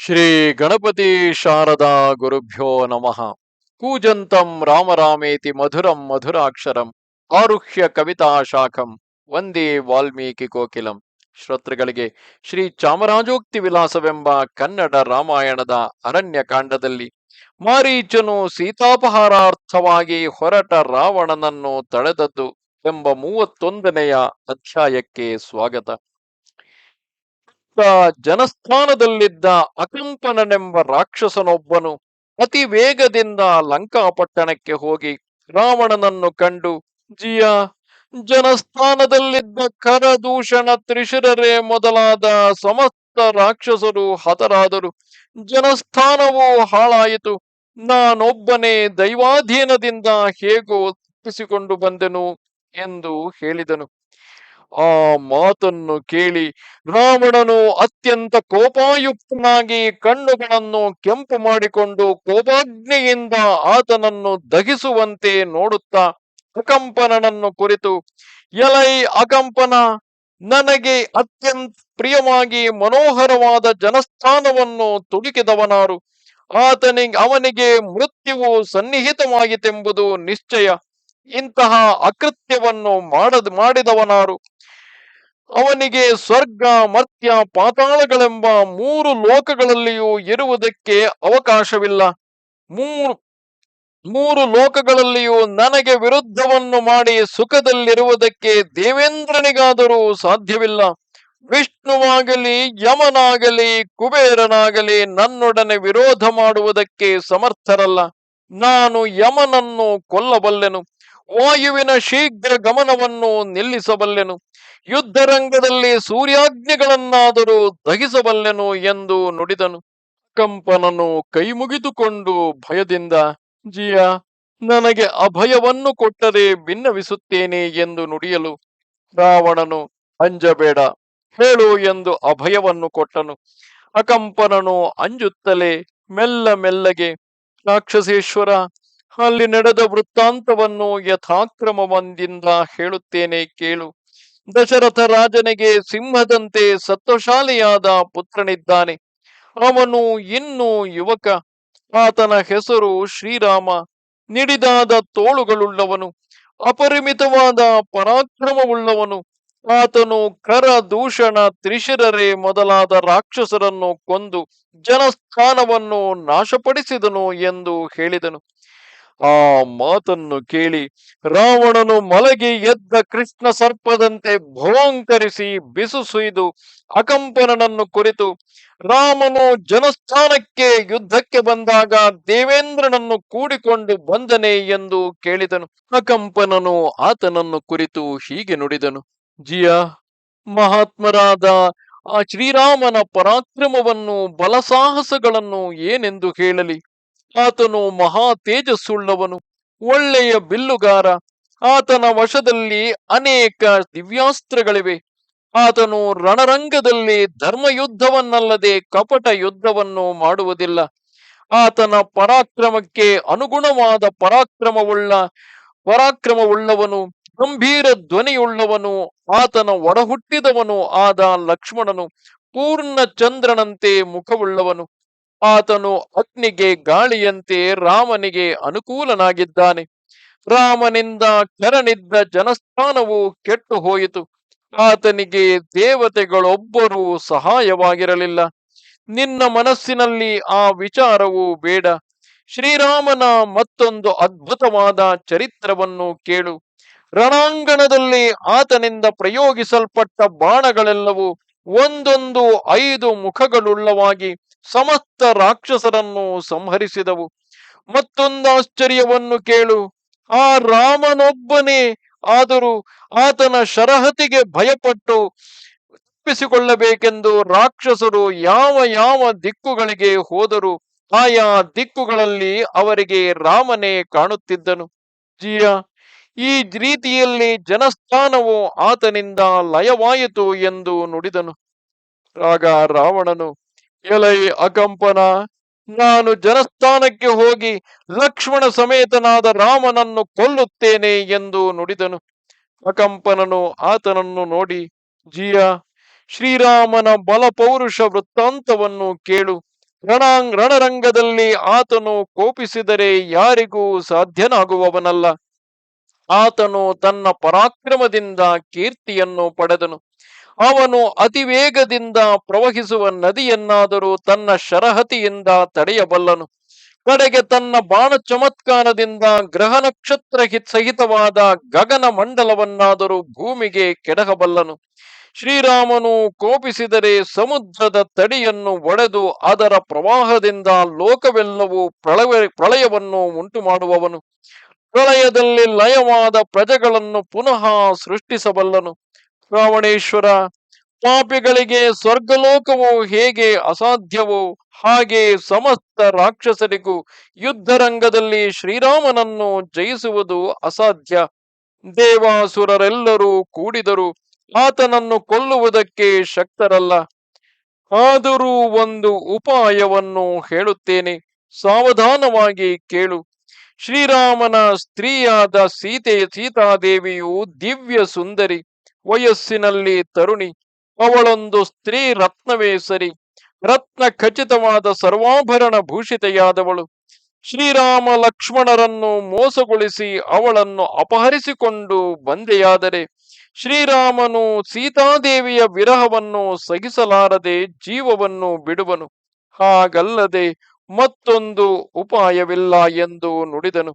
ಶ್ರೀ ಗಣಪತಿ ಶಾರದಾ ಗುರುಭ್ಯೋ ನಮಃ. ಕೂಜಂತಂ ರಾಮರಾಮೇತಿ ಮಧುರಂ ಮಧುರಾಕ್ಷರಂ ಆರುಹ್ಯ ಕವಿತಾ ಶಾಖಂ ವಂದೇ ವಾಲ್ಮೀಕಿ ಕೋಕಿಲಂ. ಶ್ರೋತೃಗಳಿಗೆ ಶ್ರೀ ಚಾಮರಾಜೋಕ್ತಿ ವಿಲಾಸವೆಂಬ ಕನ್ನಡ ರಾಮಾಯಣದ ಅರಣ್ಯ ಕಾಂಡದಲ್ಲಿ ಮಾರೀಚನು ಸೀತಾಪಹಾರಾರ್ಥವಾಗಿ ಹೊರಟ ರಾವಣನನ್ನು ತಳೆದದ್ದು ಎಂಬ ಮೂವತ್ತೊಂದನೆಯ ಅಧ್ಯಾಯಕ್ಕೆ ಸ್ವಾಗತ. ಜನಸ್ಥಾನದಲ್ಲಿದ್ದ ಅಕಂಪನನೆಂಬ ರಾಕ್ಷಸನೊಬ್ಬನು ಅತಿ ವೇಗದಿಂದ ಲಂಕಾಪಟ್ಟಣಕ್ಕೆ ಹೋಗಿ ರಾವಣನನ್ನು ಕಂಡು, ಜಿಯ, ಜನಸ್ಥಾನದಲ್ಲಿದ್ದ ಕರದೂಷಣ ತ್ರಿಶಿರರೇ ಮೊದಲಾದ ಸಮಸ್ತ ರಾಕ್ಷಸರು ಹತರಾದರು. ಜನಸ್ಥಾನವು ಹಾಳಾಯಿತು. ನಾನೊಬ್ಬನೇ ದೈವಾಧೀನದಿಂದ ಹೇಗೋ ತಪ್ಪಿಸಿಕೊಂಡು ಬಂದೆನು ಎಂದು ಹೇಳಿದನು. ಆ ಮಾತನ್ನು ಕೇಳಿ ರಾವಣನು ಅತ್ಯಂತ ಕೋಪಾಯುಕ್ತನಾಗಿ ಕಣ್ಣುಗಳನ್ನು ಕೆಂಪು ಮಾಡಿಕೊಂಡು ಕೋಪಾಗ್ನಿಯಿಂದ ಆತನನ್ನು ದಹಿಸುವಂತೆ ನೋಡುತ್ತಾ ಅಕಂಪನನನ್ನು ಕುರಿತು, ಎಲೈ ಅಕಂಪನ, ನನಗೆ ಅತ್ಯಂತ ಪ್ರಿಯವಾಗಿ ಮನೋಹರವಾದ ಜನಸ್ಥಾನವನ್ನು ತುಡುಕಿದವನಾರು ಆತನಿಗೆ ಅವನಿಗೆ ಮೃತ್ಯುವು ಸನ್ನಿಹಿತವಾಗಿತ್ತೆಂಬುದು ನಿಶ್ಚಯ. ಇಂತಹ ಅಕೃತ್ಯವನ್ನು ಮಾಡದ್, ಮಾಡಿದವನಾರು. ಅವನಿಗೆ ಸ್ವರ್ಗ, ಮರ್ತ್ಯ, ಪಾತಾಳಗಳೆಂಬ ಮೂರು ಲೋಕಗಳಲ್ಲಿಯೂ ಇರುವುದಕ್ಕೆ ಅವಕಾಶವಿಲ್ಲ. ಮೂರು ಮೂರು ಲೋಕಗಳಲ್ಲಿಯೂ ನನಗೆ ವಿರುದ್ಧವನ್ನು ಮಾಡಿ ಸುಖದಲ್ಲಿರುವುದಕ್ಕೆ ದೇವೇಂದ್ರನಿಗಾದರೂ ಸಾಧ್ಯವಿಲ್ಲ. ವಿಷ್ಣುವಾಗಲಿ, ಯಮನಾಗಲಿ, ಕುಬೇರನಾಗಲಿ ನನ್ನೊಡನೆ ವಿರೋಧ ಮಾಡುವುದಕ್ಕೆ ಸಮರ್ಥರಲ್ಲ. ನಾನು ಯಮನನ್ನು ಕೊಲ್ಲಬಲ್ಲೆನು. ವಾಯುವಿನ ಶೀಘ್ರ ಗಮನವನ್ನು ನಿಲ್ಲಿಸಬಲ್ಲೆನು. ಯುದ್ಧರಂಗದಲ್ಲಿ ಸೂರ್ಯಾಜ್ಞೆಗಳನ್ನಾದರೂ ದಹಿಸಬಲ್ಲೆನು ಎಂದು ನುಡಿದನು. ಕಂಪನನು ಕೈ ಮುಗಿದುಕೊಂಡು ಭಯದಿಂದ, ಜಿಯ, ನನಗೆ ಅಭಯವನ್ನು ಕೊಟ್ಟರೆ ಭಿನ್ನವಿಸುತ್ತೇನೆ ಎಂದು ನುಡಿಯಲು. ರಾವಣನು, ಅಂಜಬೇಡ, ಹೇಳು ಎಂದು ಅಭಯವನ್ನು ಕೊಟ್ಟನು. ಅಕಂಪನನು ಅಂಜುತ್ತಲೇ ಮೆಲ್ಲ ಮೆಲ್ಲಗೆ, ರಾಕ್ಷಸೇಶ್ವರ ಅಲ್ಲಿ ನಡೆದ ವೃತ್ತಾಂತವನ್ನು ಯಥಾಕ್ರಮವೊಂದಿಂದ ಹೇಳುತ್ತೇನೆ ಕೇಳು. ದಶರಥ ರಾಜನಿಗೆ ಸಿಂಹದಂತೆ ಸತ್ವಶಾಲಿಯಾದ ಪುತ್ರನಿದ್ದಾನೆ. ಅವನು ಇನ್ನೂ ಯುವಕ. ಆತನ ಹೆಸರು ಶ್ರೀರಾಮ. ನಿಡಿದಾದ ತೋಳುಗಳುಳ್ಳವನು. ಅಪರಿಮಿತವಾದ ಪರಾಕ್ರಮವುಳ್ಳವನು. ಆತನು ಕರ, ದೂಷಣ, ತ್ರಿಶಿರರೆ ಮೊದಲಾದ ರಾಕ್ಷಸರನ್ನು ಕೊಂದು ಜನಸ್ಥಾನವನ್ನು ನಾಶಪಡಿಸಿದನು ಎಂದು ಹೇಳಿದನು. ಆ ಮಾತನ್ನು ಕೇಳಿ ರಾವಣನು ಮಲಗಿ ಎದ್ದ ಕೃಷ್ಣ ಸರ್ಪದಂತೆ ಭೋಂಕರಿಸಿ ಬಿಸು ಸುಯ್ದು ಅಕಂಪನನನ್ನು ಕುರಿತು, ರಾಮನು ಜನಸ್ಥಾನಕ್ಕೆ ಯುದ್ಧಕ್ಕೆ ಬಂದಾಗ ದೇವೇಂದ್ರನನ್ನು ಕೂಡಿಕೊಂಡು ಬಂದನೆ ಎಂದು ಕೇಳಿದನು. ಅಕಂಪನನು ಆತನನ್ನು ಕುರಿತು ಹೀಗೆ ನುಡಿದನು. ಜಿಯ, ಮಹಾತ್ಮರಾದ ಆ ಶ್ರೀರಾಮನ ಪರಾಕ್ರಮವನ್ನು ಬಲಸಾಹಸಗಳನ್ನು ಏನೆಂದು ಹೇಳಲಿ? ಆತನು ಮಹಾ ತೇಜಸ್ಸುಳ್ಳವನು, ಒಳ್ಳೆಯ ಬಿಲ್ಲುಗಾರ. ಆತನ ವಶದಲ್ಲಿ ಅನೇಕ ದಿವ್ಯಾಸ್ತ್ರಗಳಿವೆ. ಆತನು ರಣರಂಗದಲ್ಲಿ ಧರ್ಮಯುದ್ಧವನ್ನಲ್ಲದೆ ಕಪಟ ಯುದ್ಧವನ್ನು ಮಾಡುವುದಿಲ್ಲ. ಆತನ ಪರಾಕ್ರಮಕ್ಕೆ ಅನುಗುಣವಾದ ಪರಾಕ್ರಮವುಳ್ಳ, ಪರಾಕ್ರಮವುಳ್ಳವನು, ಗಂಭೀರ ಧ್ವನಿಯುಳ್ಳವನು, ಆತನ ಒಡಹುಟ್ಟಿದವನು ಆದ ಲಕ್ಷ್ಮಣನು, ಪೂರ್ಣ ಚಂದ್ರನಂತೆ ಮುಖವುಳ್ಳವನು. ಆತನು ಅಗ್ನಿಗೆ ಗಾಳಿಯಂತೆ ರಾಮನಿಗೆ ಅನುಕೂಲನಾಗಿದ್ದಾನೆ. ರಾಮನಿಂದ ಕೆರನಿದ್ದ ಜನಸ್ಥಾನವು ಕೆಟ್ಟು ಹೋಯಿತು. ಆತನಿಗೆ ದೇವತೆಗಳೊಬ್ಬರೂ ಸಹಾಯವಾಗಿರಲಿಲ್ಲ. ನಿನ್ನ ಮನಸ್ಸಿನಲ್ಲಿ ಆ ವಿಚಾರವು ಬೇಡ. ಶ್ರೀರಾಮನ ಮತ್ತೊಂದು ಅದ್ಭುತವಾದ ಚರಿತ್ರವನ್ನು ಕೇಳು. ರಣಾಂಗಣದಲ್ಲಿ ಆತನಿಂದ ಪ್ರಯೋಗಿಸಲ್ಪಟ್ಟ ಬಾಣಗಳೆಲ್ಲವೂ ಒಂದೊಂದು ಐದು ಮುಖಗಳುಳ್ಳವಾಗಿ ಸಮಸ್ತ ರಾಕ್ಷಸರನ್ನು ಸಂಹರಿಸಿದವು. ಮತ್ತೊಂದು ಆಶ್ಚರ್ಯವನ್ನು ಕೇಳು. ಆ ರಾಮನೊಬ್ಬನೇ ಆದರೂ ಆತನ ಶರಹತಿಗೆ ಭಯಪಟ್ಟು ತಪ್ಪಿಸಿಕೊಳ್ಳಬೇಕೆಂದು ರಾಕ್ಷಸರು ಯಾವ ಯಾವ ದಿಕ್ಕುಗಳಿಗೆ ಹೋದರು ಆಯಾ ದಿಕ್ಕುಗಳಲ್ಲಿ ಅವರಿಗೆ ರಾಮನೇ ಕಾಣುತ್ತಿದ್ದನು. ಜಿಯ, ಈ ರೀತಿಯಲ್ಲಿ ಜನಸ್ಥಾನವು ಆತನಿಂದ ಲಯವಾಯಿತು ಎಂದು ನುಡಿದನು. ಆಗ ರಾವಣನು ಎಲೈ ಅಕಂಪನ ನಾನು ಜನಸ್ಥಾನಕ್ಕೆ ಹೋಗಿ ಲಕ್ಷ್ಮಣ ಸಮೇತನಾದ ರಾಮನನ್ನು ಕೊಲ್ಲುತ್ತೇನೆ ಎಂದು ನುಡಿದನು. ಅಕಂಪನನು ಆತನನ್ನು ನೋಡಿ, ಜಿಯ, ಶ್ರೀರಾಮನ ಬಲಪೌರುಷ ವೃತ್ತಾಂತವನ್ನು ಕೇಳು. ರಣಾಂಗ್ ರಣರಂಗದಲ್ಲಿ ಆತನು ಕೋಪಿಸಿದರೆ ಯಾರಿಗೂ ಸಾಧ್ಯನಾಗುವವನಲ್ಲ. ಆತನು ತನ್ನ ಪರಾಕ್ರಮದಿಂದ ಕೀರ್ತಿಯನ್ನು ಪಡೆದನು. ಅವನು ಅತಿವೇಗದಿಂದ ಪ್ರವಹಿಸುವ ನದಿಯನ್ನಾದರೂ ತನ್ನ ಶರಹತಿಯಿಂದ ತಡೆಯಬಲ್ಲನು. ಕಡೆಗೆ ತನ್ನ ಬಾಣ ಚಮತ್ಕಾರದಿಂದ ಗ್ರಹ ನಕ್ಷತ್ರ ಸಹಿತವಾದ ಗಗನ ಮಂಡಲವನ್ನಾದರೂ ಭೂಮಿಗೆ ಕೆಡಹಬಲ್ಲನು. ಶ್ರೀರಾಮನು ಕೋಪಿಸಿದರೆ ಸಮುದ್ರದ ತಡಿಯನ್ನು ಒಡೆದು ಅದರ ಪ್ರವಾಹದಿಂದ ಲೋಕವೆಲ್ಲವೂ ಪ್ರಳವ, ಪ್ರಳಯವನ್ನು ಉಂಟು ಮಾಡುವವನು ಪ್ರಳಯದಲ್ಲಿ ಲಯವಾದ ಪ್ರಜೆಗಳನ್ನು ಪುನಃ ಸೃಷ್ಟಿಸಬಲ್ಲನು. ರಾವಣೇಶ್ವರ, ಪಾಪಿಗಳಿಗೆ ಸ್ವರ್ಗಲೋಕವು ಹೇಗೆ ಅಸಾಧ್ಯವೋ ಹಾಗೆ ಸಮಸ್ತ ರಾಕ್ಷಸರಿಗೂ ಯುದ್ಧರಂಗದಲ್ಲಿ ಶ್ರೀರಾಮನನ್ನು ಜಯಿಸುವುದು ಅಸಾಧ್ಯ. ದೇವಾಸುರರೆಲ್ಲರೂ ಕೂಡಿದರು, ಆತನನ್ನು ಕೊಲ್ಲುವುದಕ್ಕೆ ಶಕ್ತರಲ್ಲ. ಆದರೂ ಒಂದು ಉಪಾಯವನ್ನು ಹೇಳುತ್ತೇನೆ, ಸಾವಧಾನವಾಗಿ ಕೇಳು. ಶ್ರೀರಾಮನ ಸ್ತ್ರೀಯಾದ ಸೀತೆ, ಸೀತಾದೇವಿಯು ದಿವ್ಯ ಸುಂದರಿ. ವಯಸ್ಸಿನಲ್ಲಿ ತರುಣಿ. ಅವಳೊಂದು ಸ್ತ್ರೀ ರತ್ನವೇ ಸರಿ ರತ್ನ ಖಚಿತವಾದ ಸರ್ವಾಭರಣ ಭೂಷಿತೆಯಾದವಳು. ಶ್ರೀರಾಮ ಲಕ್ಷ್ಮಣರನ್ನು ಮೋಸಗೊಳಿಸಿ ಅವಳನ್ನು ಅಪಹರಿಸಿಕೊಂಡು ಬಂದೆಯಾದರೆ ಶ್ರೀರಾಮನು ಸೀತಾದೇವಿಯ ವಿರಹವನ್ನು ಸಹಿಸಲಾರದೆ ಜೀವವನ್ನು ಬಿಡುವನು. ಹಾಗಲ್ಲದೆ ಮತ್ತೊಂದು ಉಪಾಯವಿಲ್ಲ ಎಂದು ನುಡಿದನು.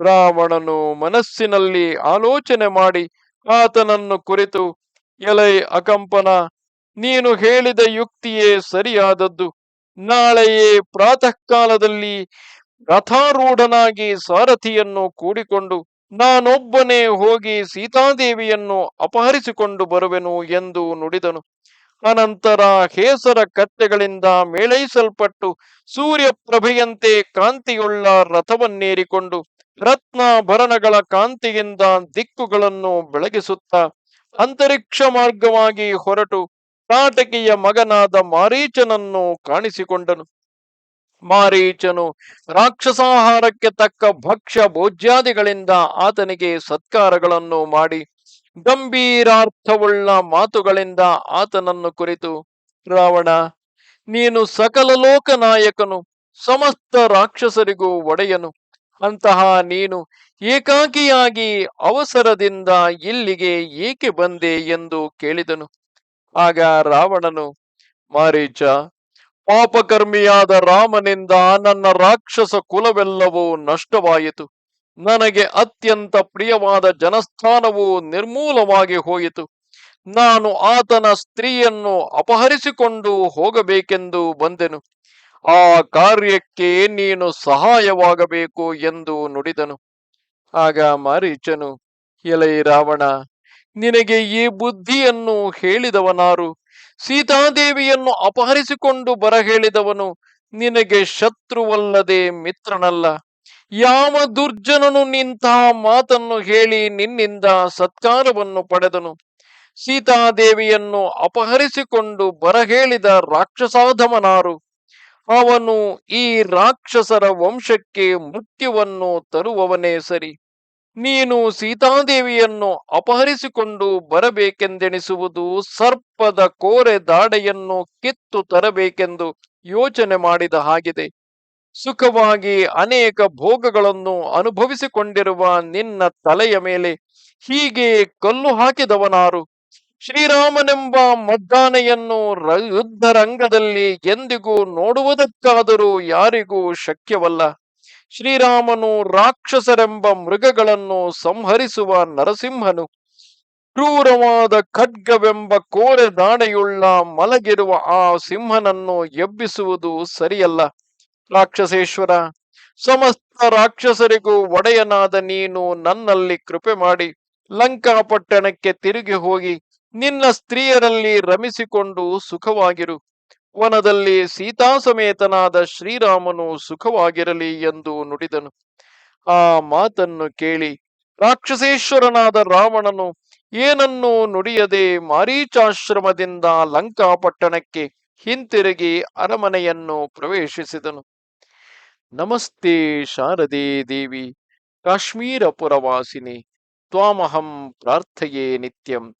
ರಾವಣನು ಮನಸ್ಸಿನಲ್ಲಿ ಆಲೋಚನೆ ಮಾಡಿ ಆತನನ್ನು ಕುರಿತು, ಎಲೈ ಅಕಂಪನ, ನೀನು ಹೇಳಿದ ಯುಕ್ತಿಯೇ ಸರಿಯಾದದ್ದು. ನಾಳೆಯೇ ಪ್ರಾತಃ ಕಾಲದಲ್ಲಿ ರಥಾರೂಢನಾಗಿ ಸಾರಥಿಯನ್ನು ಕೂಡಿಕೊಂಡು ನಾನೊಬ್ಬನೇ ಹೋಗಿ ಸೀತಾದೇವಿಯನ್ನು ಅಪಹರಿಸಿಕೊಂಡು ಬರುವೆನು, ಎಂದು ನುಡಿದನು. ಅನಂತರ ಹೇಸರ ಕತ್ತೆಗಳಿಂದ ಮೇಳೈಸಲ್ಪಟ್ಟು ಸೂರ್ಯಪ್ರಭೆಯಂತೆ ಕಾಂತಿಯುಳ್ಳ ರಥವನ್ನೇರಿಕೊಂಡು ರತ್ನಾಭರಣಗಳ ಕಾಂತಿಯಿಂದ ದಿಕ್ಕುಗಳನ್ನು ಬೆಳಗಿಸುತ್ತಾ ಅಂತರಿಕ್ಷ ಮಾರ್ಗವಾಗಿ ಹೊರಟು ಕಾಟಕಿಯ ಮಗನಾದ ಮಾರೀಚನನ್ನು ಕಾಣಿಸಿಕೊಂಡನು. ಮಾರೀಚನು ರಾಕ್ಷಸಾಹಾರಕ್ಕೆ ತಕ್ಕ ಭಕ್ಷ್ಯ ಭೋಜ್ಯಾದಿಗಳಿಂದ ಆತನಿಗೆ ಸತ್ಕಾರಗಳನ್ನು ಮಾಡಿ ಗಂಭೀರಾರ್ಥವುಳ್ಳ ಮಾತುಗಳಿಂದ ಆತನನ್ನು ಕುರಿತು, ರಾವಣ, ನೀನು ಸಕಲ ಲೋಕ ನಾಯಕನು ಸಮಸ್ತ ರಾಕ್ಷಸರಿಗೂ ಒಡೆಯನು. ಅಂತಹ ನೀನು ಏಕಾಕಿಯಾಗಿ ಅವಸರದಿಂದ ಇಲ್ಲಿಗೆ ಏಕೆ ಬಂದೆ ಎಂದು ಕೇಳಿದನು. ಆಗ ರಾವಣನು, ಮಾರೀಚ, ಪಾಪಕರ್ಮಿಯಾದ ರಾಮನಿಂದ ನನ್ನ ರಾಕ್ಷಸ ಕುಲವೆಲ್ಲವೂ ನಷ್ಟವಾಯಿತು. ನನಗೆ ಅತ್ಯಂತ ಪ್ರಿಯವಾದ ಜನಸ್ಥಾನವು ನಿರ್ಮೂಲವಾಗಿ ಹೋಯಿತು. ನಾನು ಆತನ ಸ್ತ್ರೀಯನ್ನು ಅಪಹರಿಸಿಕೊಂಡು ಹೋಗಬೇಕೆಂದು ಬಂದೆನು. ಆ ಕಾರ್ಯಕ್ಕೆ ನೀನು ಸಹಾಯವಾಗಬೇಕು ಎಂದು ನುಡಿದನು. ಆಗ ಮಾರೀಚನು, ಎಲೈ ರಾವಣ, ನಿನಗೆ ಈ ಬುದ್ಧಿಯನ್ನು ಹೇಳಿದವನಾರು. ಸೀತಾದೇವಿಯನ್ನು ಅಪಹರಿಸಿಕೊಂಡು ಬರ ಹೇಳಿದವನು ನಿನಗೆ ಶತ್ರುವಲ್ಲದೆ ಮಿತ್ರನಲ್ಲ. ಯಾವ ದುರ್ಜನನು ನಿಂತಹ ಮಾತನ್ನು ಹೇಳಿ ನಿನ್ನಿಂದ ಸತ್ಕಾರವನ್ನು ಪಡೆದನು. ಸೀತಾದೇವಿಯನ್ನು ಅಪಹರಿಸಿಕೊಂಡು ಬರಹೇಳಿದ ರಾಕ್ಷಸಾಧಮನಾರು. ಅವನು ಈ ರಾಕ್ಷಸರ ವಂಶಕ್ಕೆ ಮೃತ್ಯುವನ್ನು ತರುವವನೇ ಸರಿ. ನೀನು ಸೀತಾದೇವಿಯನ್ನು ಅಪಹರಿಸಿಕೊಂಡು ಬರಬೇಕೆಂದೆಣಿಸುವುದು ಸರ್ಪದ ಕೋರೆ ದಾಡೆಯನ್ನು ಕಿತ್ತು ತರಬೇಕೆಂದು ಯೋಚನೆ ಮಾಡಿದ ಹಾಗಿದೆ. ಸುಖವಾಗಿ ಅನೇಕ ಭೋಗಗಳನ್ನು ಅನುಭವಿಸಿಕೊಂಡಿರುವ ನಿನ್ನ ತಲೆಯ ಮೇಲೆ ಹೀಗೆ ಕಲ್ಲು ಹಾಕಿದವನಾರು. ಶ್ರೀರಾಮನೆಂಬ ಮದ್ದಾನೆಯನ್ನು ಯುದ್ಧ ರಂಗದಲ್ಲಿ ಎಂದಿಗೂ ನೋಡುವುದಕ್ಕಾದರೂ ಯಾರಿಗೂ ಶಕ್ಯವಲ್ಲ. ಶ್ರೀರಾಮನು ರಾಕ್ಷಸರೆಂಬ ಮೃಗಗಳನ್ನು ಸಂಹರಿಸುವ ನರಸಿಂಹನು. ಕ್ರೂರವಾದ ಖಡ್ಗವೆಂಬ ಕೋರೆ ದಾಣೆಯುಳ್ಳ ಮಲಗಿರುವ ಆ ಸಿಂಹನನ್ನು ಎಬ್ಬಿಸುವುದು ಸರಿಯಲ್ಲ. ರಾಕ್ಷಸೇಶ್ವರ, ಸಮಸ್ತ ರಾಕ್ಷಸರಿಗೂ ಒಡೆಯನಾದ ನೀನು ನನ್ನಲ್ಲಿ ಕೃಪೆ ಮಾಡಿ ಲಂಕಾಪಟ್ಟಣಕ್ಕೆ ತಿರುಗಿ ಹೋಗಿ. ನಿನ್ನ ಸ್ತ್ರೀಯರಲ್ಲಿ ರಮಿಸಿಕೊಂಡು ಸುಖವಾಗಿರು. ವನದಲ್ಲಿ ಸೀತಾ ಸಮೇತನಾದ ಶ್ರೀರಾಮನು ಸುಖವಾಗಿರಲಿ ಎಂದು ನುಡಿದನು. ಆ ಮಾತನ್ನು ಕೇಳಿ ರಾಕ್ಷಸೇಶ್ವರನಾದ ರಾವಣನು, ಏನನ್ನೂ ನುಡಿಯದೆ ಮಾರೀಚಾಶ್ರಮದಿಂದ ಲಂಕಾಪಟ್ಟಣಕ್ಕೆ ಹಿಂತಿರುಗಿ ಅರಮನೆಯನ್ನು ಪ್ರವೇಶಿಸಿದನು. ನಮಸ್ತೆ ಶಾರದೆ ದೇವಿ, ಕಾಶ್ಮೀರ ಪುರವಾಸಿನಿ, ತ್ವಾಮಹಂ ಪ್ರಾರ್ಥಯೇ ನಿತ್ಯಂ.